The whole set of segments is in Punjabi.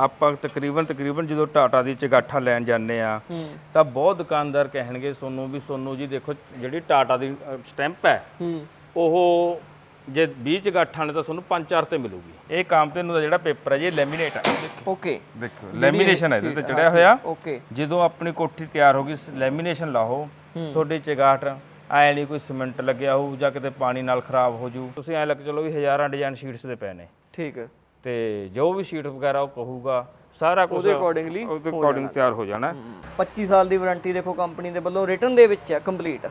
ਆਪਾਂ ਤਕਰੀਬਨ ਤਕਰੀਬਨ ਜਦੋਂ ਟਾਟਾ ਦੀ ਚਗਾਠਾ ਲੈਣ ਜਾਂਦੇ ਆ ਤਾਂ ਬਹੁਤ ਦੁਕਾਨਦਾਰ ਕਹਿਣਗੇ ਸੋਨੂੰ ਵੀ ਸੋਨੂੰ ਜੀ ਦੇਖੋ ਜਿਹੜੀ ਟਾਟਾ ਦੀ ਸਟੈਂਪ ਹੈ ਉਹ ਜੇ 20 ਚਗਾਠਾਂ ਨੇ ਤਾਂ ਤੁਹਾਨੂੰ 5-4 ਤੇ ਮਿਲੂਗੀ। ਇਹ ਕਾਮਤੇਨੂ ਦਾ ਜਿਹੜਾ ਪੇਪਰ ਹੈ ਜੀ ਲੈਮੀਨੇਟ ਹੈ। ਓਕੇ। ਦੇਖੋ ਲੈਮੀਨੇਸ਼ਨ ਹੈ ਇਹਦੇ ਤੇ ਚੜਿਆ ਹੋਇਆ। ਓਕੇ। ਜਦੋਂ ਆਪਣੀ ਕੋਠੀ ਤਿਆਰ ਹੋ ਗਈ ਲੈਮੀਨੇਸ਼ਨ ਲਾਓ। ਤੁਹਾਡੀ ਚਗਾਠ ਐ ਨਹੀਂ ਕੋਈ ਸੀਮੈਂਟ ਲੱਗਿਆ ਹੋਊ ਜਾਂ ਕਿਤੇ ਪਾਣੀ ਨਾਲ ਖਰਾਬ ਹੋ ਜੂ। ਤੁਸੀਂ ਐ ਲੱਗ ਚਲੋ ਵੀ ਹਜ਼ਾਰਾਂ ਡਿਜ਼ਾਈਨ ਸ਼ੀਟਸ ਦੇ ਪਏ ਨੇ। ਠੀਕ। ਹੈ ਤੇ ਜੋ ਵੀ ਸ਼ੀਟ ਵਗੈਰਾ ਉਹ ਕਹੂਗਾ ਸਾਰਾ ਕੁਝ ਉਹਦੇ accordingly ਉਹਦੇ ਅਕੋਰਡਿੰਗ ਤਿਆਰ ਹੋ ਜਾਣਾ। 25 ਸਾਲ ਦੀ ਵਾਰੰਟੀ ਦੇਖੋ ਕੰਪਨੀ ਦੇ ਵੱਲੋਂ ਰਿਟਰਨ ਦੇ ਵਿੱਚ ਹੈ ਕੰਪਲੀਟ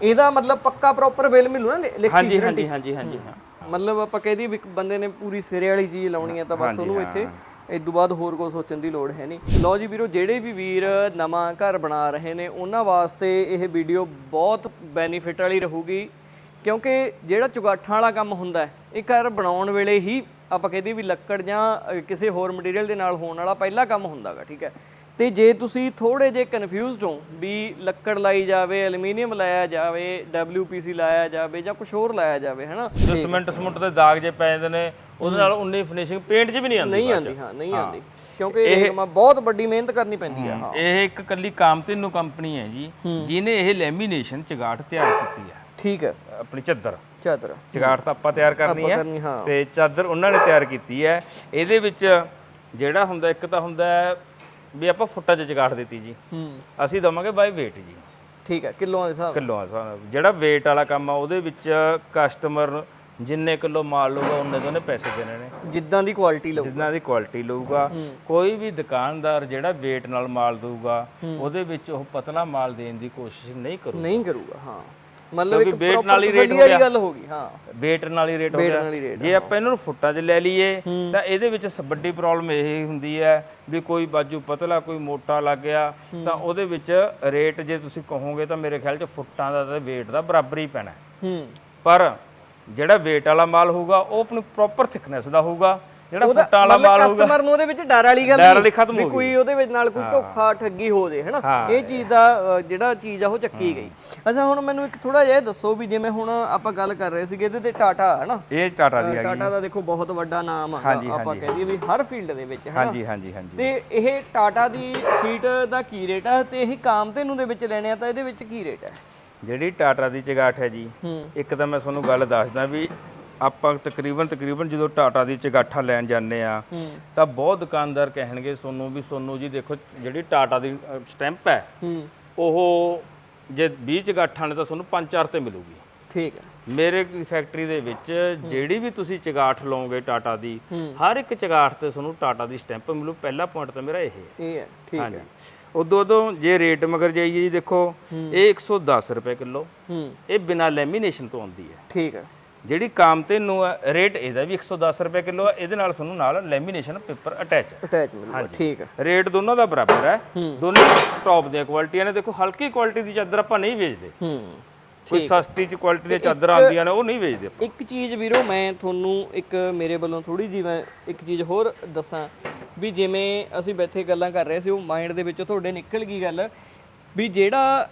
ਇਹਦਾ ਮਤਲਬ ਪੱਕਾ ਪ੍ਰੋਪਰ ਬਿੱਲ ਮਿਲੂ ਨਾ ਲਿ- ਲਿਖਤੀ ਹਾਂਜੀ ਹਾਂਜੀ ਹਾਂਜੀ ਹਾਂਜੀ ਹਾਂ। ਮਤਲਬ ਆਪਾਂ ਕਹਿ ਵੀ ਬੰਦੇ ਨੇ ਪੂਰੀ ਸਿਰੇ ਵਾਲੀ ਚੀਜ਼ ਲਾਉਣੀ ਹੈ ਤਾਂ ਬਸ ਉਹਨੂੰ ਇੱਥੇ ਇਸ ਤੋਂ ਬਾਅਦ ਹੋਰ ਕੋਈ ਸੋਚਣ ਦੀ ਲੋੜ ਹੈ ਨਹੀਂ। ਲਓ ਜੀ ਵੀਰੋ ਜਿਹੜੇ ਵੀ ਵੀਰ ਨਵਾਂ ਘਰ ਬਣਾ ਰਹੇ ਨੇ ਉਹਨਾਂ ਵਾਸਤੇ ਇਹ ਵੀਡੀਓ ਬਹੁਤ ਬੈਨੀਫਿਟ ਵਾਲੀ ਰਹੂਗੀ। ਕਿਉਂਕਿ ਜਿਹੜਾ ਚੁਗਾਠਾਂ ਵਾਲਾ ਕੰਮ ਹੁੰਦਾ ਹੈ ਇਹ ਘਰ ਬਣਾਉਣ ਵੇਲੇ ਹੀ ਆਪਾਂ ਕਹਿੰਦੇ ਵੀ ਲੱਕੜ ਜਾਂ ਕਿਸੇ ਹੋਰ ਮਟੀਰੀਅਲ ਦੇ ਨਾਲ ਹੋਣ ਵਾਲਾ ਪਹਿਲਾ ਕੰਮ ਹੁੰਦਾਗਾ ਠੀਕ ਹੈ? ਤੇ ਜੇ ਤੁਸੀਂ ਥੋੜੇ ਜੇ ਕਨਫਿਊਜ਼ਡ ਹੋ ਵੀ ਲੱਕੜ ਲਾਈ ਜਾਵੇ ਐਲੂਮੀਨੀਅਮ ਲਾਇਆ ਜਾਵੇ WPC ਲਾਇਆ ਜਾਵੇ ਜਾਂ ਕੁਝ ਹੋਰ ਲਾਇਆ ਜਾਵੇ ਹਨਾ? ਜੋ ਸਿਮੈਂਟ ਸਮੁੰਟ ਦੇ ਦਾਗ ਜੇ ਪੈ ਜਾਂਦੇ ਨੇ ਉਹਦੇ ਨਾਲ ਉਨੀ ਫਿਨਿਸ਼ਿੰਗ ਪੇਂਟ 'ਚ ਵੀ ਨਹੀਂ ਆਉਂਦੀ ਨਹੀਂ ਆਉਂਦੀ ਹਾਂ ਨਹੀਂ ਆਉਂਦੀ। ਕਿਉਂਕਿ ਇਹ ਕੰਮ ਬਹੁਤ ਵੱਡੀ ਮਿਹਨਤ ਕਰਨੀ ਪੈਂਦੀ ਆ ਹਾਂ। ਇਹ ਇੱਕ ਕੱਲੀ ਕਾਮਤੇਨੂ ਕੰਪਨੀ ਹੈ ਜੀ ਜਿਹਨੇ ਇਹ ਲੈਮੀਨੇਸ਼ਨ ਚਗਾਠ ਤਿਆਰ ਕੀਤੀ ਹੈ ਠੀਕ ਹੈ। ਆਪਣੀ ਚੱਦਰ। ਚਾਦਰ। ਚਗਾਠ ਤਾਂ ਆਪਾਂ ਤਿਆਰ ਕਰਨੀ ਹੈ। ਤੇ ਚਾਦਰ ਉਹਨਾਂ ਨੇ ਤਿਆਰ ਕੀਤੀ ਹੈ। ਇਹਦੇ ਵਿੱਚ ਜਿਹੜਾ ਹੁੰਦਾ ਇੱਕ ਤਾਂ ਹੁੰਦਾ ਵੀ ਆਪਾਂ ਫੁੱਟਾਂ 'ਚ ਚਗਾਠ ਦਿੱਤੀ ਜੀ। ਅਸੀਂ ਦਵਾਂਗੇ ਬਾਈ weight ਜੀ। ਠੀਕ ਹੈ ਕਿਲੋਆਂ ਦੇ ਹਿਸਾਬ ਕਿਲੋਆਂ ਦਾ ਹਿਸਾਬ। ਜਿਹੜਾ weight ਵਾਲਾ ਕੰਮ ਆ ਉਹਦੇ ਵਿੱਚ ਕਸਟਮਰ ਜਿੰਨੇ ਕਿਲੋ ਮਾਲ ਲਊਗਾ ਉਹਨੇ ਤੋਂ ਉਹਨੇ ਪੈਸੇ ਦੇਣੇ ਨੇ। ਜਿੱਦਾਂ ਦੀ ਕੁਆਲਿਟੀ ਲਓ ਜਿੰਨਾ ਦੀ ਕੁਆਲਿਟੀ ਲਊਗਾ। ਕੋਈ ਵੀ ਦੁਕਾਨਦਾਰ ਜਿਹੜਾ weight ਨਾਲ ਮਾਲ ਦਊਗਾ ਉਹਦੇ ਵਿੱਚ ਉਹ ਪਤਲਾ ਮਾਲ ਦੇਣ ਦੀ ਕੋਸ਼ਿਸ਼ ਨਹੀਂ ਕਰੂ ਨਹੀਂ ਕਰੂਗਾ ਹਾਂ। ਮਤਲਬ ਇੱਕ weight ਨਾਲ ਹੀ ਤਸੱਲੀ ਹੋ ਗਿਆ। ਗੱਲ ਹੋ ਗਈ ਹਾਂ। weight ਨਾਲ ਹੀ ਰੇਟ ਹੋ ਗਿਆ ਜੇ ਆਪਾਂ ਇਹਨਾਂ ਨੂੰ ਫੁੱਟਾਂ 'ਚ ਲੈ ਲਈਏ ਤਾਂ ਇਹਦੇ ਵਿੱਚ ਵੱਡੀ ਪ੍ਰੋਬਲਮ ਇਹ ਹੁੰਦੀ ਹੈ ਵੀ ਕੋਈ ਬਾਜੂ ਪਤਲਾ ਕੋਈ ਮੋਟਾ ਲੱਗ ਗਿਆ ਤਾਂ ਉਹਦੇ ਵਿੱਚ ਰੇਟ ਜੇ ਤੁਸੀਂ ਕਹੋਗੇ ਤਾਂ ਮੇਰੇ ਖਿਆਲ 'ਚ ਫੁੱਟਾਂ ਦਾ ਤੇ weight ਦਾ ਬਰਾਬਰ ਹੀ ਪੈਣਾ ਪਰ ਜਿਹੜਾ weight ਵਾਲਾ ਮਾਲ ਹੋਊਗਾ ਉਹ ਆਪਣੀ ਪ੍ਰੋਪਰ ਥਿਕਨੈਸ ਦਾ ਹੋਊਗਾ। ਜਿਹੜਾ ਫੁੱਟਾਂ ਵਾਲਾ ਮਤਲਬ ਮਾਲ ਹੋਊਗਾ ਕਸਟਮਰ ਨੂੰ ਉਹਦੇ ਵਿੱਚ ਡਰ ਵਾਲੀ ਗੱਲ ਡਰ ਨਹੀਂ। ਵਾਲੀ ਖਤਮ ਵੀ ਹੋ ਕੋਈ ਉਹਦੇ ਵਿੱਚ ਨਾਲ ਕੋਈ ਧੋਖਾ ਠੱਗੀ ਹੋ ਜੇ ਹੈਨਾ? ਹਾਂ। ਇਹ ਚੀਜ਼ ਦਾ ਅ, ਜਿਹੜਾ ਚੀਜ਼ ਆ ਉਹ ਚੱਕੀ ਗਈ। ਅੱਛਾ ਹੁਣ ਮੈਨੂੰ ਇੱਕ ਥੋੜਾ ਜਿਹਾ ਇਹ ਦੱਸੋ ਵੀ ਜਿਵੇਂ ਹੁਣ ਆਪਾਂ ਗੱਲ ਕਰ ਰਹੇ ਸੀਗੇ ਇਹਦੇ ਤੇ ਟਾਟਾ ਇਹ ਦੀ ਹੈਗੀ। ਟਾਟਾ ਦਾ ਦੇਖੋ ਬਹੁਤ ਵੱਡਾ ਨਾਮ ਆ। ਆਪਾਂ ਕਹਿ ਦਈਏ ਵੀ ਹਰ ਫੀਲਡ ਦੇ ਵਿੱਚ ਹੈਨਾ? ਹਾਂਜੀ ਹਾਂਜੀ ਹਾਂਜੀ। ਤੇ ਇਹ ਟਾਟਾ ਦੀ ਸ਼ੀਟ ਦਾ ਕੀ ਰੇਟ ਆ ਤੇ ਇਹ ਕਾਮਤੇਨੂ ਦੇ ਵਿੱਚ ਲੈਣੇ ਆ ਤਾਂ ਇਹਦੇ ਵਿੱਚ ਕੀ ਰੇਟ ਹੈ ਜਿਹੜੀ ਟਾਟਾ ਦੀ ਚਗਾਠ ਹੈ ਜੀ ਇੱਕ ਤਾਂ ਮੈਂ ਤੁਹਾਨੂੰ ਗੱਲ ਦੱਸਦਾ ਵੀ ਆਪਾਂ ਤਕਰੀਬਨ ਤਕਰੀਬਨ ਜਦੋਂ ਟਾਟਾ ਦੀ ਚਗਾਠਾ ਲੈਣ ਜਾਂਦੇ ਆ ਤਾਂ ਬਹੁਤ ਦੁਕਾਨਦਾਰ ਕਹਿਣਗੇ ਸੋਨੂੰ ਵੀ ਸੋਨੂੰ ਜੀ ਦੇਖੋ ਜਿਹੜੀ ਟਾਟਾ ਦੀ ਸਟੈਂਪ ਹੈ ਉਹ ਜੇ 20 ਚਗਾਠਾਂ ਨੇ ਤਾਂ ਤੁਹਾਨੂੰ 5-4 ਤੇ ਮਿਲੂਗੀ। ਠੀਕ ਹੈ। ਮੇਰੇ ਫੈਕਟਰੀ ਦੇ ਵਿੱਚ ਜਿਹੜੀ ਵੀ ਤੁਸੀਂ ਚਗਾਠ ਲਓਗੇ ਟਾਟਾ ਦੀ ਹਰ ਇੱਕ ਚਗਾਠ ਤੇ ਤੁਹਾਨੂੰ ਟਾਟਾ ਦੀ ਸਟੈਂਪ ਮਿਲੂ। ਪਹਿਲਾ ਪੁਆਇੰਟ ਤਾਂ ਮੇਰਾ ਇਹ ਹੈ। ਇਹ ਹੈ ਠੀਕ ਹੈ। ਉਦੋਂ ਉਦੋਂ ਜੇ ਰੇਟ ਮਗਰ ਜਾਈਏ ਜੀ ਦੇਖੋ ਇਹ 110 ਰੁਪਏ ਕਿਲੋ ਇਹ ਬਿਨਾ ਲੈਮੀਨੇਸ਼ਨ ਤੋਂ ਆਉਂਦੀ ਹੈ। ਠੀਕ ਹੈ। ਜਿਹੜੀ ਕਾਮਤੇਨੂ ਹੈ ਰੇਟ ਇਹਦਾ ਵੀ 110 ਰੁਪਏ ਕਿਲੋ ਹੈ ਇਹਦੇ ਨਾਲ ਸਾਨੂੰ ਨਾਲ ਲੈਮੀਨੇਸ਼ਨ ਪੇਪਰ ਅਟੈਚ ਅਟੈਚ ਮਿਲੂਗਾ ਠੀਕ ਹੈ ਰੇਟ ਦੋਨੋਂ ਦਾ ਬਰਾਬਰ ਹੈ। ਦੋਨੋਂ ਟੌਪ ਦੀਆਂ ਕੁਆਲਿਟੀਆਂ ਨੇ। ਦੇਖੋ ਹਲਕੀ ਕੁਆਲਿਟੀ ਦੀ ਚਾਦਰ ਆਪਾਂ ਨਹੀਂ ਵੇਚਦੇ। ਹੂੰ ਕੋਈ ਸਸਤੀ ਚ ਕੁਆਲਿਟੀ ਦੀਆਂ ਚਾਦਰਾਂ ਆਉਂਦੀਆਂ ਨੇ ਉਹ ਨਹੀਂ ਵੇਚਦੇ ਆਪਾਂ। ਇੱਕ ਚੀਜ਼ ਵੀਰੋ ਮੈਂ ਤੁਹਾਨੂੰ ਇੱਕ ਮੇਰੇ ਵੱਲੋਂ ਥੋੜੀ ਜੀ ਮੈਂ ਇੱਕ ਚੀਜ਼ ਹੋਰ ਦੱਸਾਂ ਵੀ ਜਿਵੇਂ ਅਸੀਂ ਬੈਠੇ ਗੱਲਾਂ ਕਰ ਰਹੇ ਸੀ ਉਹ ਮਾਈਂਡ ਦੇ ਵਿੱਚੋਂ ਤੁਹਾਡੇ ਨਿਕਲ ਗਈ ਗੱਲ ਵੀ ਜਿਹੜਾ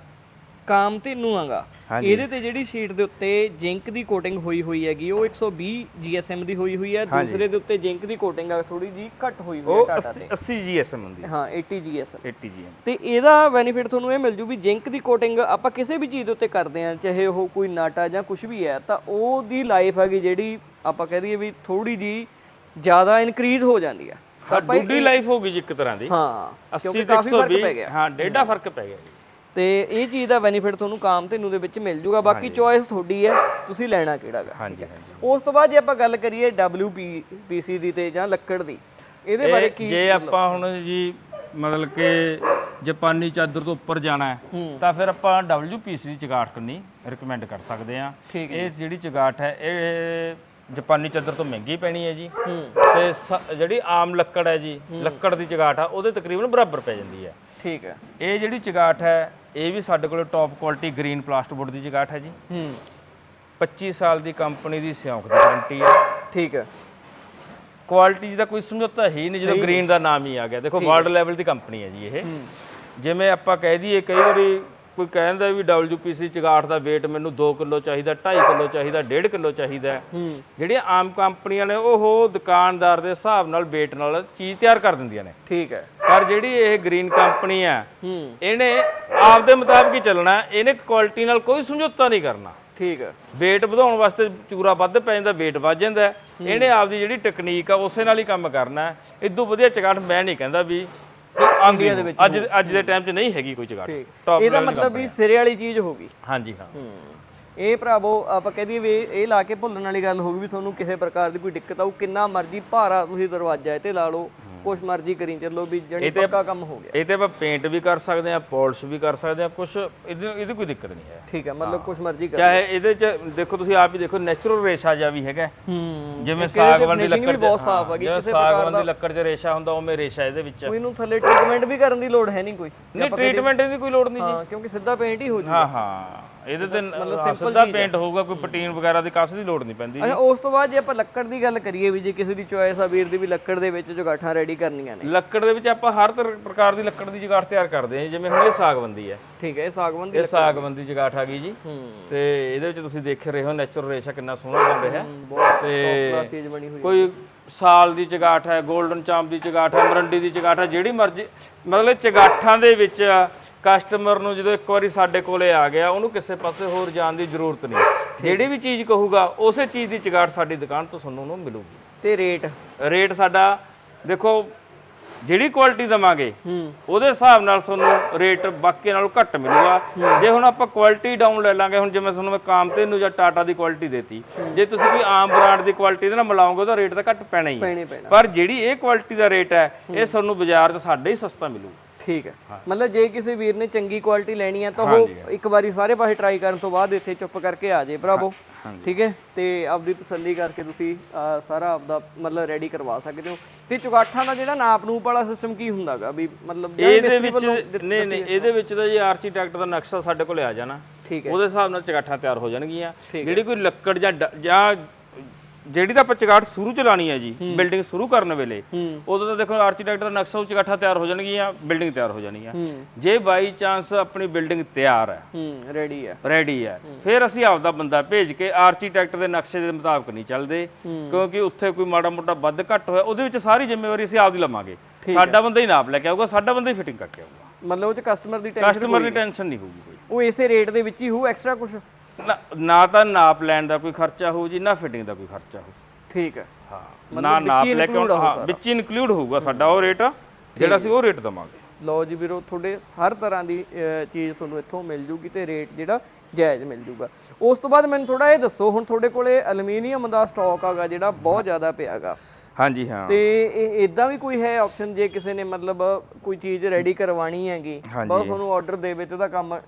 ਕਾਮ ਤੈਨੂੰ ਆਗਾ। ਇਹਦੇ ਤੇ ਜਿਹੜੀ ਸ਼ੀਟ ਦੇ ਉੱਤੇ ਜਿੰਕ ਦੀ ਕੋਟਿੰਗ ਹੋਈ ਹੋਈ ਹੈਗੀ ਉਹ 120 GSM ਦੀ ਹੋਈ ਹੋਈ ਹੈ। ਦੂਸਰੇ ਦੇ ਉੱਤੇ ਜਿੰਕ ਦੀ ਕੋਟਿੰਗ ਆ ਥੋੜੀ ਜੀ ਘੱਟ ਹੋਈ ਹੋਈ ਹੈ ਉਹ ਟਾਟਾ 80 80 GSM ਹੁੰਦੀ ਹੈ। ਹਾਂ 80 GSM 80 GSM ਤੇ ਇਹਦਾ ਬੈਨੀਫਿਟ ਤੁਹਾਨੂੰ ਇਹ ਮਿਲ ਜੂ ਵੀ ਜਿੰਕ ਦੀ ਕੋਟਿੰਗ ਆਪਾਂ ਕਿਸੇ ਵੀ ਚੀਜ਼ ਦੇ ਉੱਤੇ ਕਰਦੇ ਆ ਚਾਹੇ ਉਹ ਕੋਈ ਨਾਟਾ ਜਾਂ ਕੁਝ ਵੀ ਹੈ ਤਾਂ ਉਹਦੀ ਲਾਈਫ ਹੈਗੀ ਜਿਹੜੀ ਆਪਾਂ ਕਹਿ ਦਈਏ ਵੀ ਥੋੜੀ ਜੀ ਜ਼ਿਆਦਾ ਇਨਕਰੀਜ਼ ਹੋ ਜਾਂਦੀ ਆ ਤਾਂ ਡੂਡੀ ਲਾਈਫ ਹੋ ਗਈ ਜੀ ਇੱਕ ਤਰ੍ਹਾਂ ਦੀ। ਹਾਂ 80 ਕਿਉਂਕਿ ਤੇ ਕਾਫੀ ਫ਼ਰਕ 120 ਪੈ ਗਿਆ। ਹਾਂ ਡੇਢਾ ਫ਼ਰਕ ਪੈ ਗਿਆ ਜੀ। ਤੇ ਇਹ ਚੀਜ਼ ਦਾ ਬੈਨੀਫਿਟ ਤੁਹਾਨੂੰ ਕਾਮ ਤੈਨੂੰ ਦੇ ਵਿੱਚ ਮਿਲ ਜੂਗਾ। ਬਾਕੀ ਚੋਇਸ ਤੁਹਾਡੀ ਹੈ ਤੁਸੀਂ ਲੈਣਾ ਕਿਹੜਾਗਾ ਹਾਂਜੀ ਉਸ ਤੋਂ ਬਾਅਦ ਜੇ ਆਪਾਂ ਗੱਲ ਕਰੀਏ WPC ਦੀ ਤੇ ਜਾਂ ਲੱਕੜ ਦੀ ਇਹਦੇ ਬਾਰੇ ਕੀ ਜੇ ਆਪਾਂ ਹੁਣ ਜੀ ਮਤਲਬ ਕਿ ਜਾਪਾਨੀ ਚਾਦਰ ਤੋਂ ਉੱਪਰ ਜਾਣਾ ਹੈ ਤਾਂ ਫਿਰ ਆਪਾਂ WPC ਦੀ ਚਗਾਠ ਕਰਨੀ ਰეკਮੈਂਡ ਕਰ ਸਕਦੇ ਆ ਇਹ ਜਿਹੜੀ ਚਗਾਠ ਹੈ ਇਹ ਜਾਪਾਨੀ ਚਾਦਰ ਤੋਂ ਮਹਿੰਗੀ ਪੈਣੀ ਹੈ ਜੀ। ਤੇ ਸ- ਜਿਹੜੀ ਆਮ ਲੱਕੜ ਹੈ ਜੀ ਲੱਕੜ ਦੀ ਚਗਾਠ ਆ ਉਹਦੇ ਤਕਰੀਬਨ ਬਰਾਬਰ ਪੈ ਜਾਂਦੀ ਹੈ। ਠੀਕ ਹੈ। ਇਹ ਜਿਹੜੀ ਚਗਾਠ ਹੈ ਇਹ ਵੀ ਸਾਡੇ ਕੋਲ ਟੌਪ ਕੁਆਲਿਟੀ ਗ੍ਰੀਨ ਪਲਾਸਟਬੋਰਡ ਦੀ ਚਗਾਠ ਹੈ ਜੀ। ਹੂੰ। 25 ਸਾਲ ਦੀ ਕੰਪਨੀ ਦੀ ਸਿਉਂਕ ਦੀ ਗਾਰੰਟੀ ਹੈ। ਠੀਕ ਹੈ। ਕੁਆਲਿਟੀ ਦਾ ਕੋਈ ਸਮਝੌਤਾ ਹੀ ਨਹੀਂ ਜਦੋਂ ਗ੍ਰੀਨ ਦਾ ਨਾਮ ਹੀ ਆ ਗਿਆ। ਦੇਖੋ ਵਰਲਡ ਲੈਵਲ ਦੀ ਕੰਪਨੀ ਹੈ ਜੀ ਇਹ। ਜਿਵੇਂ ਆਪਾਂ ਕਹਿ ਦਈਏ ਕਈ ਵਾਰੀ ਕੋਈ ਕਹਿੰਦਾ ਵੀ WPC ਚਗਾਠ ਦਾ weight ਮੈਨੂੰ 2 ਕਿਲੋ ਚਾਹੀਦਾ 2.5 ਕਿਲੋ ਚਾਹੀਦਾ 1.5 ਕਿਲੋ ਚਾਹੀਦਾ ਜਿਹੜੀਆਂ ਆਮ ਕੰਪਨੀਆਂ ਨੇ ਉਹ ਦੁਕਾਨਦਾਰ ਦੇ ਹਿਸਾਬ ਨਾਲ weight ਨਾਲ ਚੀਜ਼ ਤਿਆਰ ਕਰ ਦਿੰਦੀਆਂ ਨੇ। ਠੀਕ ਹੈ। ਪਰ ਜਿਹੜੀ ਇਹ ਗ੍ਰੀਨ ਕੰਪਨੀ ਆ ਇਹਨੇ ਆਪਦੇ ਮੁਤਾਬਕ ਹੀ ਚੱਲਣਾ। ਇਹਨੇ ਕੁਆਲਿਟੀ ਨਾਲ ਕੋਈ ਸਮਝੌਤਾ ਨਹੀਂ ਕਰਨਾ। ਠੀਕ ਹੈ। weight ਵਧਾਉਣ ਵਾਸਤੇ ਚੂਰਾ ਵੱਧ ਪੈ ਜਾਂਦਾ weight ਵੱਧ ਜਾਂਦਾ। ਇਹਨੇ ਆਪਦੀ ਜਿਹੜੀ ਟੈਕਨੀਕ ਆ ਉਸੇ ਨਾਲ ਹੀ ਕੰਮ ਕਰਨਾ ਹੈ। ਇਦੋਂ ਵਧੀਆ ਚਗਾਠ ਮੈਂ ਨਹੀਂ ਕਹਿੰਦਾ ਵੀ ਇੰਡੀਆ ਦੇ ਵਿੱਚ ਅੱਜ ਅੱਜ ਦੇ ਟਾਈਮ 'ਚ ਨਹੀਂ ਹੈਗੀ ਕੋਈ ਇਹਦਾ ਮਤਲਬ ਵੀ ਸਿਰੇ ਵਾਲੀ ਚੀਜ਼ ਹੋਗੀ ਹਾਂਜੀ ਹਾਂ। ਹੂੰ। ਇਹ ਭਰਾਵੋ ਆਪਾਂ ਕਹਦੇ ਵੀ ਇਹ ਲਾ ਕੇ ਭੁੱਲਣ ਵਾਲੀ ਗੱਲ ਵੀ ਤੁਹਾਨੂੰ ਕਿਸੇ ਪ੍ਰਕਾਰ ਦੀ ਕੋਈ ਦਿੱਕਤ ਆਊ। ਕਿੰਨਾ ਮਰਜ਼ੀ ਭਾਰਾ ਤੁਸੀਂ ਦਰਵਾਜ਼ਾ ਇਹ ਤੇ ਲਾ ਲਓ। ਕੁਛ ਮਰਜ਼ੀ ਕਰੀ ਚੱਲੋ ਵੀ ਜਣੀ ਪੱਕਾ ਕੰਮ ਹੋ ਗਿਆ। ਇਹ ਤੇ ਆਪਾਂ ਪੇਂਟ ਵੀ ਕਰ ਸਕਦੇ ਆ ਪਾਲਿਸ਼ ਵੀ ਕਰ ਸਕਦੇ ਆ ਕੁਝ ਇਹਦੀ ਇਹਦੀ ਕੋਈ ਦਿੱਕਤ ਨਹੀਂ ਹੈ। ਠੀਕ ਹੈ ਮਤਲਬ ਕੁਛ ਮਰਜ਼ੀ ਕਰ ਚਾਹੇ ਇਹਦੇ 'ਚ ਦੇਖੋ ਤੁਸੀਂ ਆਪ ਹੀ ਦੇਖੋ ਨੈਚੁਰਲ ਰੇਸ਼ਾ ਜਿਹਾ ਵੀ ਹੈਗਾ। ਹੂੰ ਜਿਵੇਂ ਸਾਗਵਾਨ ਦੀ ਲੱਕੜ ਵੀ ਬਹੁਤ ਸਾਫ਼ ਹੈਗੀ ਜਿਵੇਂ ਸਾਗਵਾਨ ਦੀ ਲੱਕੜ 'ਚ ਰੇਸ਼ਾ ਹੁੰਦਾ ਉਵੇਂ ਰੇਸ਼ਾ ਇਹਦੇ ਵਿੱਚ। ਕੋਈ ਨੂੰ ਥੱਲੇ ਟ੍ਰੀਟਮੈਂਟ ਵੀ ਕਰਨ ਦੀ ਲੋੜ ਹੈ ਨਹੀਂ ਕੋਈ। ਨਹੀਂ ਟ੍ਰੀਟਮੈਂਟ ਦੀ ਕੋਈ ਲੋੜ ਨਹੀਂ ਜੀ। ਹਾਂ ਕਿਉਂਕਿ ਸਿੱਧਾ ਪੇਂਟ ਹੀ ਹੋ ਜੂ ਹਾਂ ਹਾਂ। ਇਹਦੇ ਤੇ ਹਾਂ, ਸਿੱਧਾ ਪੇਂਟ ਹੋਊਗਾ ਕੋਈ ਪਟੀਨ ਵਗੈਰਾ ਦੀ ਕਸ ਦੀ ਲੋੜ ਨਹੀਂ ਪੈਂਦੀ ਅੱਛਾ ਉਸ ਤੋਂ ਬਾਅਦ ਜੇ ਆਪਾਂ ਲੱਕੜ ਦੀ ਗੱਲ ਕਰੀਏ ਵੀ ਜੇ ਕਿਸੇ ਦੀ ਚੋਇਸ ਆ ਵੀਰ ਦੀ ਵੀ ਲੱਕੜ ਦੇ ਵਿੱਚ ਜਗਾਠਾਂ ਰੈਡੀ ਕਰਨੀਆਂ ਨੇ। ਲੱਕੜ ਦੇ ਵਿੱਚ ਆਪਾਂ ਹਰ ਤਰ੍ਹਾਂ ਪ੍ਰਕਾਰ ਦੀ ਲੱਕੜ ਦੀ ਜਗਾਠ ਤਿਆਰ ਕਰਦੇ ਹਾਂ ਜਿਵੇਂ ਹੁਣ ਇਹ ਸਾਗਵੰਦੀ ਹੈ। ਠੀਕ ਹੈ ਇਹ ਸਾਗਵਾਨ ਦੀ। ਇਹ ਸਾਗਵੰਦੀ ਜਗਾਠ ਆ ਗਈ ਜੀ। ਤੇ ਇਹਦੇ ਵਿੱਚ ਤੁਸੀਂ ਦੇਖ ਰਹੇ ਹੋ ਨੈਚੁਰਲ ਰੇਸ਼ਾ ਕਿੰਨਾ ਸੋਹਣਾ ਬਣ ਰਿਹਾ। ਤੇ ਕੋਈ ਸਾਲ ਦੀ ਚਗਾਠ ਹੈ 골ਡਨ ਚਾਂਪ ਦੀ ਚਗਾਠ ਹੈ ਮਰੰਡੀ ਦੀ ਚਗਾਠ ਹੈ ਜਿਹੜੀ ਮਰਜ਼ੀ ਮਤਲਬ ਚਗਾਠਾਂ ਦੇ ਵਿੱਚ ਕਸਟਮਰ ਨੂੰ ਜਦੋਂ ਇੱਕ ਵਾਰੀ ਸਾਡੇ ਕੋਲੇ ਆ ਗਿਆ ਉਹਨੂੰ ਕਿਸੇ ਪਾਸੇ ਹੋਰ ਜਾਣ ਦੀ ਜ਼ਰੂਰਤ ਨਹੀਂ। ਜਿਹੜੀ ਵੀ ਚੀਜ਼ ਕਹੂਗਾ ਉਸੇ ਚੀਜ਼ ਦੀ ਚਗਾਠ ਸਾਡੀ ਦੁਕਾਨ ਤੋਂ ਤੁਹਾਨੂੰ ਨੂੰ ਮਿਲੂਗੀ। ਤੇ ਰੇਟ? ਰੇਟ ਸਾਡਾ ਦੇਖੋ ਜਿਹੜੀ ਕੁਆਲਿਟੀ ਦਵਾਂਗੇ ਹੂੰ। ਉਹਦੇ ਹਿਸਾਬ ਨਾਲ ਤੁਹਾਨੂੰ ਰੇਟ ਬਾਕੀ ਨਾਲੋਂ ਘੱਟ ਮਿਲੂਗਾ। ਜੇ ਹੁਣ ਆਪਾਂ ਕੁਆਲਿਟੀ ਡਾਊਨ ਲੈ ਲਾਂਗੇ ਹੁਣ ਜਿਵੇਂ ਤੁਹਾਨੂੰ ਮੈਂ ਕਾਮਤੇਨੂ ਜਾਂ ਟਾਟਾ ਦੀ ਕੁਆਲਿਟੀ ਦੇਤੀ ਜੇ ਤੁਸੀਂ ਕੋਈ ਆਮ ਬ੍ਰਾਂਡ ਦੀ ਕੁਆਲਿਟੀ ਦੇ ਨਾਲ ਮਿਲਾਓਗੇ ਉਹਦਾ ਰੇਟ ਤਾਂ ਘੱਟ ਪੈਣਾ ਹੀ ਪਰ ਜਿਹੜੀ ਇਹ ਕੁਆਲਿਟੀ ਦਾ ਰੇਟ ਹੈ ਇਹ ਤੁਹਾਨੂੰ ਬਾਜ਼ਾਰ 'ਚ ਸਾਡੇ ਹੀ ਸਸਤਾ ਮਿਲੂ ਠੀਕ ਹੈ। ਮਤਲਬ ਜੇ ਕਿਸੇ ਵੀਰ ਨੇ ਚੰਗੀ ਕੁਆਲਿਟੀ ਲੈਣੀ ਹੈ ਤਾਂ ਉਹ ਇੱਕ ਵਾਰੀ ਸਾਰੇ ਪਾਸੇ ਟਰਾਈ ਕਰਨ ਤੋਂ ਬਾਅਦ ਇੱਥੇ ਚੁੱਪ ਕਰਕੇ ਆ ਜਾਏ ਭਰਾਵੋ। ਠੀਕ ਹੈ? ਤੇ ਆਪਦੀ ਤਸੱਲੀ ਕਰਕੇ ਤੁਸੀਂ ਸਾਰਾ ਆਪਦਾ ਮਤਲਬ ਰੈਡੀ ਕਰਵਾ ਸਕਦੇ ਹੋ। ਤੇ ਚੁਗਾਠਾਂ ਦਾ ਜਿਹੜਾ ਨਾਪ ਨੂਪ ਵਾਲਾ ਸਿਸਟਮ ਕੀ ਹੁੰਦਾਗਾ? ਵੀ ਮਤਲਬ ਜਾਂ ਇਹਦੇ ਵਿੱਚ ਨਹੀਂ ਨਹੀਂ ਇਹਦੇ ਵਿੱਚ ਤਾਂ ਜੀ ਆਰਕੀਟੈਕਟ ਦਾ ਨਕਸ਼ਾ ਸਾਡੇ ਕੋਲੇ ਆ ਜਾਣਾ ਠੀਕ ਹੈ। ਉਹਦੇ ਹਿਸਾਬ ਨਾਲ ਚਗਾਠਾਂ ਤਿਆਰ ਹੋ ਜਾਣਗੀਆਂ। ਜਿਹੜੀ ਕੋਈ ਲੱਕੜ ਜਾਂ ਜਾਂ ਜਿਹੜੀ ਤਾਂ ਆਪਾਂ ਚਗਾਠ ਸ਼ੁਰੂ ਚਲਾਣੀ ਹੈ ਜੀ ਬਿਲਡਿੰਗ ਸ਼ੁਰੂ ਕਰਨ ਵੇਲੇ ਉਦੋਂ ਤਾਂ ਦੇਖੋ ਆਰਕੀਟੈਕਟ ਦਾ ਨਕਸ਼ਾ ਉਹ ਚਗਾਠਾਂ ਤਿਆਰ ਹੋ ਜਾਣਗੀਆਂ ਬਿਲਡਿੰਗ ਤਿਆਰ ਹੋ ਜਾਣਗੀਆਂ ਹੂੰ। ਜੇ ਬਾਈ ਚਾਂਸ ਆਪਣੀ ਬਿਲਡਿੰਗ ਤਿਆਰ ਹੈ ਰੈਡੀ ਹੈ। ਰੈਡੀ ਹੈ ਫਿਰ ਅਸੀਂ ਆਪਦਾ ਬੰਦਾ ਭੇਜ ਕੇ ਆਰਕੀਟੈਕਟ ਦੇ ਨਕਸ਼ੇ ਦੇ ਮੁਤਾਬਕ ਨਹੀਂ ਚੱਲਦੇ ਕਿਉਂਕਿ ਉੱਥੇ ਕੋਈ ਮਾੜਾ ਮੋਟਾ ਵੱਧ ਘੱਟ ਹੋਇਆ ਉਹਦੇ ਵਿੱਚ ਸਾਰੀ ਜ਼ਿੰਮੇਵਾਰੀ ਅਸੀਂ ਆਪਦੀ ਲਵਾਂਗੇ। ਸਾਡਾ ਬੰਦਾ ਹੀ ਨਾਪ ਲੈ ਕੇ ਆਊਗਾ ਸਾਡਾ ਬੰਦਾ ਹੀ ਫਿਟਿੰਗ ਕਰਕੇ ਆਊਗਾ। ਮਤਲਬ ਉਹ ਚ ਕਸਟਮਰ ਦੀ ਟੈਨਸ਼ਨ ਕਸਟਮਰ ਦੀ ਟੈਨਸ਼ਨ ਨਹੀਂ ਹੋਊਗੀ ਕੋਈ। ਉਹ ਇਸੇ ਰੇਟ ਦੇ ਵਿੱਚ ਹੀ ਹੋਊ ਐਕਸਟਰਾ ਕੁਝ ਨਾ- ਨਾ ਤਾਂ ਨਾਪ ਲੈਣ ਦਾ ਕੋਈ ਖਰਚਾ ਹੋਊ ਜੀ ਨਾ ਫਿਟਿੰਗ ਦਾ ਕੋਈ ਖਰਚਾ ਹੋਊ। ਠੀਕ ਹੈ। ਹਾਂ ਨਾ ਨਾਪ ਲੈ ਕੇ ਆਉਣਾ- ਹਾਂ ਵਿੱਚ ਇਨਕਲੂਡ ਹੋਊਗਾ ਸਾਡਾ ਉਹ ਰੇਟ ਜਿਹੜਾ ਅਸੀਂ ਉਹ ਰੇਟ ਦਵਾਂਗੇ। ਲਓ ਜੀ ਵੀਰੋ ਤੁਹਾਡੇ ਹਰ ਤਰ੍ਹਾਂ ਦੀ ਅਹ, ਚੀਜ਼ ਤੁਹਾਨੂੰ ਇੱਥੋਂ ਮਿਲ ਜੂਗੀ ਤੇ ਰੇਟ ਜਿਹੜਾ ਜਾਇਜ਼ ਮਿਲ ਜੂਗਾ। ਉਸ ਤੋਂ ਬਾਅਦ ਮੈਨੂੰ ਥੋੜਾ ਇਹ ਦੱਸੋ ਹੁਣ ਤੁਹਾਡੇ ਕੋਲੇ ਐਲੂਮੀਨੀਅਮ ਦਾ ਸਟਾਕ ਆਗਾ ਜਿਹੜਾ ਬਹੁਤ ਜ਼ਿਆਦਾ ਪਿਆਗਾ ਹਾਂਜੀ ਹਾਂ। ਤੇ ਇਹ ਇਦਾਂ ਵੀ ਕੋਈ ਹੈ ਆਪਸ਼ਨ ਜੇ ਕਿਸੇ ਨੇ ਮਤਲਬ ਕੋਈ ਚੀਜ਼ ਰੈਡੀ ਕਰਵਾਣੀ ਹੈਗੀ? ਬਸ ਤੁਹਾਨੂੰ ਆਰਡਰ ਦੇਵੇ ਤੇ ਉਹਦਾ ਕੰਮ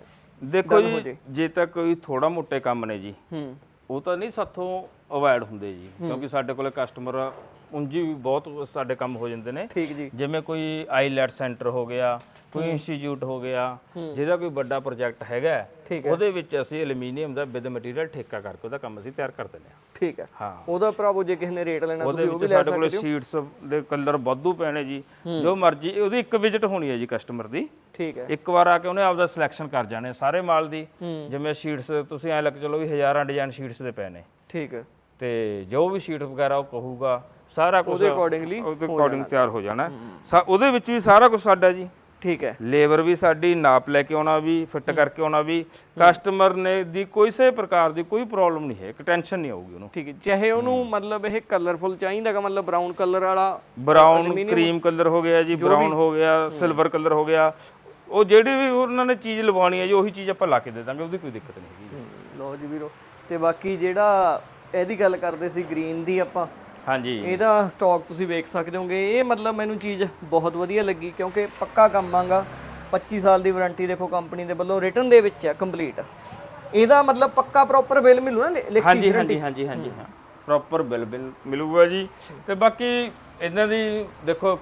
ਦੇਖੋ ਜੀ ਜੇ। ਤਾਂ ਕੋਈ ਥੋੜਾ ਮੋਟੇ ਕੰਮ ਨੇ ਜੀ ਹੂੰ। ਉਹ ਤਾਂ ਨਹੀਂ ਸਾਥੋਂ ਅਵੋਇਡ ਹੁੰਦੇ ਜੀ। ਕਿਉਂਕਿ ਸਾਡੇ ਕੋਲੇ ਕਸਟਮਰ ਉਂਝ ਵੀ ਬਹੁਤ ਸਾਡੇ ਕੰਮ ਹੋ ਜਾਂਦੇ ਨੇ। ਠੀਕ ਜੀ। ਜਿਵੇਂ ਕੋਈ ਆਈਲੈਟ ਸੈਂਟਰ ਹੋ ਗਿਆ ਕੋਈ ਇੰਸਟੀਚਿਊਟ ਹੋ ਗਿਆ ਜਿਹਦਾ ਕੋਈ ਵੱਡਾ ਪ੍ਰੋਜੈਕਟ ਹੈਗਾ ਉਹਦੇ ਵਿੱਚ ਅਸੀਂ ਐਲੂਮੀਨੀਅਮ ਦਾ ਵਿਦ ਮਟੀਰੀਅਲ ਠੇਕਾ ਕਰਕੇ ਉਹਦਾ ਕੰਮ ਅਸੀਂ ਤਿਆਰ ਕਰ ਦਿੰਦੇ ਹਾਂ। ਠੀਕ ਹੈ। ਹਾਂ। ਉਹਦਾ ਭਰਾਵੋ ਜੇ ਕਿਸੇ ਨੇ ਰੇਟ ਲੈਣਾ ਤੁਸੀਂ ਉਹ ਵੀ ਲੈ ਸਾਡੇ ਕੋਲੇ ਸ਼ੀਟਸ ਦੇ ਕਲਰ ਵਾਧੂ ਪੈਣੇ ਜੀ। ਜੋ ਮਰਜ਼ੀ ਉਹਦੀ ਇੱਕ ਵਿਜ਼ਿਟ ਹੋਣੀ ਹੈ ਜੀ ਕਸਟਮਰ ਦੀ। ਠੀਕ ਹੈ। ਇੱਕ ਵਾਰ ਆ ਕੇ ਉਹਨੇ ਆਪਦਾ ਸਿਲੈਕਸ਼ਨ ਕਰ ਜਾਣੇ ਸਾਰੇ ਮਾਲ ਦੀ। ਜਿਵੇਂ ਸ਼ੀਟਸ ਤੁਸੀਂ ਐ ਲੱਗ ਚਲੋ ਵੀ ਹਜ਼ਾਰਾਂ ਡਿਜ਼ਾਈਨ ਸ਼ੀਟਸ ਦੇ ਪਏ ਨੇ। ਠੀਕ ਹੈ। ਤੇ ਜੋ ਵੀ ਸ਼ੀਟ ਵਗੈਰਾ ਉਹ ਕਹੂਗਾ ਸਾਰਾ ਕੁਝ ਉਹਦੇ accordingly ਉਹਦੇ ਅਕੋਰਡਿੰਗ ਤਿਆਰ ਹੋ ਜਾਣਾ। ਸਾ- ਉਹਦੇ ਵਿੱਚ ਵੀ ਸਾਰਾ ਕੁਝ ਸਾਡਾ ਜੀ। ਠੀਕ ਹੈ। ਲੇਬਰ ਵੀ ਸਾਡੀ ਨਾਪ ਲੈ ਕੇ ਆਉਣਾ ਵੀ ਫਿੱਟ ਕਰਕੇ ਆਉਣਾ ਵੀ ਕਸਟਮਰ ਨੇ ਦੀ ਕੋਈ ਸੇ ਪ੍ਰਕਾਰ ਦੀ ਕੋਈ ਪ੍ਰੋਬਲਮ ਨਹੀਂ ਹੈ ਇੱਕ ਟੈਨਸ਼ਨ ਨਹੀਂ ਆਊਗੀ ਉਹਨੂੰ। ਠੀਕ ਹੈ। ਚਾਹੇ ਉਹਨੂੰ ਮਤਲਬ ਇਹ ਕਲਰਫੁਲ ਚਾਹੀਦਾਗਾ ਮਤਲਬ ਬਰਾਊਨ ਕਲਰ ਵਾਲਾ ਬਰਾਊਨ ਕਰੀਮ ਕਲਰ ਹੋ ਗਿਆ ਜੀ ਬਰਾਊਨ ਹੋ ਗਿਆ ਸਿਲਵਰ ਕਲਰ ਹੋ ਗਿਆ। ਉਹ ਜਿਹੜੀ ਵੀ ਉਹਨਾਂ ਨੇ ਚੀਜ਼ ਲਵਾਉਣੀ ਹੈ ਜੀ ਉਹੀ ਚੀਜ਼ ਆਪਾਂ ਲਾ ਕੇ ਦੇ ਦਾਂਗੇ ਉਹਦੀ ਕੋਈ ਦਿੱਕਤ ਨਹੀਂ ਹੈਗੀ ਲਓ ਜੀ ਵੀਰੋ ਤੇ ਬਾਕੀ ਜਿਹੜਾ ਇਹਦੀ ਗੱਲ ਕਰਦੇ ਸੀ ਗ੍ਰੀਨ ਦੀ ਆਪਾਂ। ਹਾਂਜੀ। ਇਹਦਾ ਸਟਾਕ ਤੁਸੀਂ ਵੇਖ ਸਕਦੇ ਹੋਗੇ। ਇਹ ਮਤਲਬ ਮੈਨੂੰ ਚੀਜ਼ ਬਹੁਤ ਵਧੀਆ ਲੱਗੀ ਕਿਉਂਕਿ ਪੱਕਾ ਕੰਮ ਆਗਾ। 25 ਸਾਲ ਦੀ ਵਾਰੰਟੀ ਦੇਖੋ ਕੰਪਨੀ ਦੇ ਵੱਲੋਂ ਰਿਟਰਨ ਦੇ ਵਿੱਚ ਹੈ ਕੰਪਲੀਟ ਇਹਦਾ ਮਤਲਬ ਪੱਕਾ ਪ੍ਰੋਪਰ ਬਿੱਲ ਮਿਲੂ ਨਾ ਲਿਖਤੀ ਹਾਂਜੀ ਹਾਂਜੀ ਹਾਂਜੀ ਹਾਂਜੀ ਹਾਂ। ਪ੍ਰੋਪਰ ਬਿੱਲ ਬਿੱਲ ਮਿਲੂਗਾ ਜੀ। ਤੇ ਬਾਕੀ ਇਹਨਾਂ ਦੀ ਦੇਖੋ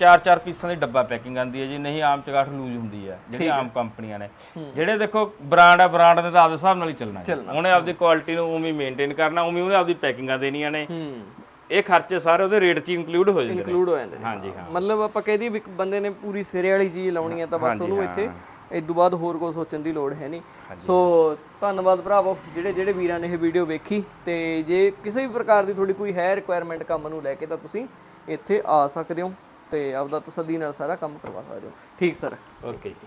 ਚਾਰ ਚਾਰ ਪੀਸਾਂ ਦੀ ਡੱਬਾ ਪੈਕਿੰਗ ਆਂਦੀ ਹੈ ਜੀ। ਨਹੀਂ ਆਮ ਚਗਾਠ ਲੂਜ਼ ਹੁੰਦੀ ਹੈ ਜਿਹੜੀ ਆਮ ਕੰਪਨੀਆਂ ਨੇ। ਜਿਹੜੇ ਦੇਖੋ ਬ੍ਰਾਂਡ ਆ ਬ੍ਰਾਂਡ ਨੇ ਤਾਂ ਆਪਦੇ ਹਿਸਾਬ ਨਾਲ ਹੀ ਚੱਲਣਾ ਹੈ ਉਹਨੇ ਆਪਦੀ ਕੁਆਲਿਟੀ ਨੂੰ ਉਵੇਂ ਮੇਨਟੇਨ ਕਰਨਾ ਉਵੇਂ ਉਹਨੇ ਆਪਦੀ ਪੈਕਿੰਗਾਂ ਦੇਣੀਆਂ ਨੇ। ਇਹ ਖਰਚੇ ਸਾਰੇ ਉਹਦੇ ਰੇਟ 'ਚ ਇਨਕਲੂਡ ਹੋ ਜਾਂਦੇ ਨੇ। ਇਨਕਲੂਡ ਹੋ ਜਾਂਦੇ ਨੇ। ਹਾਂਜੀ ਹਾਂ। ਮਤਲਬ ਆਪਾਂ ਕਹਦੇ ਵੀ ਬੰਦੇ ਨੇ ਪੂਰੀ ਸਿਰੇ ਵਾਲੀ ਚੀਜ਼ ਲਾਉਣੀ ਹੈ ਤਾਂ ਬਸ ਉਹਨੂੰ ਇੱਥੇ ਇਸ ਤੋਂ ਬਾਅਦ ਹੋਰ ਕੋਈ ਸੋਚਣ ਦੀ ਲੋੜ ਹੈ ਨਹੀਂ। ਸੋ ਧੰਨਵਾਦ ਭਰਾਵੋ ਜਿਹੜੇ ਜਿਹੜੇ ਵੀਰਾਂ ਨੇ ਇਹ ਵੀਡੀਓ ਵੇਖੀ ਤੇ ਜੇ ਕਿਸੇ ਵੀ ਪ੍ਰਕਾਰ ਦੀ ਤੁਹਾਡੀ ਕੋਈ ਹੈ ਰਿਕੁਆਇਰਮੈਂਟ ਕੰਮ ਨੂੰ ਲੈ ਕੇ ਤਾਂ ਤੁਸੀਂ ਇੱਥੇ ਆ ਸਕਦੇ ਹੋ ਤੇ ਆਪਦਾ ਤਸੱਲੀ ਨਾਲ ਸਾਰਾ ਕੰਮ ਕਰਵਾ ਸਕਦੇ ਹੋ। ਠੀਕ ਸਰ ਓਕੇ ਜੀ।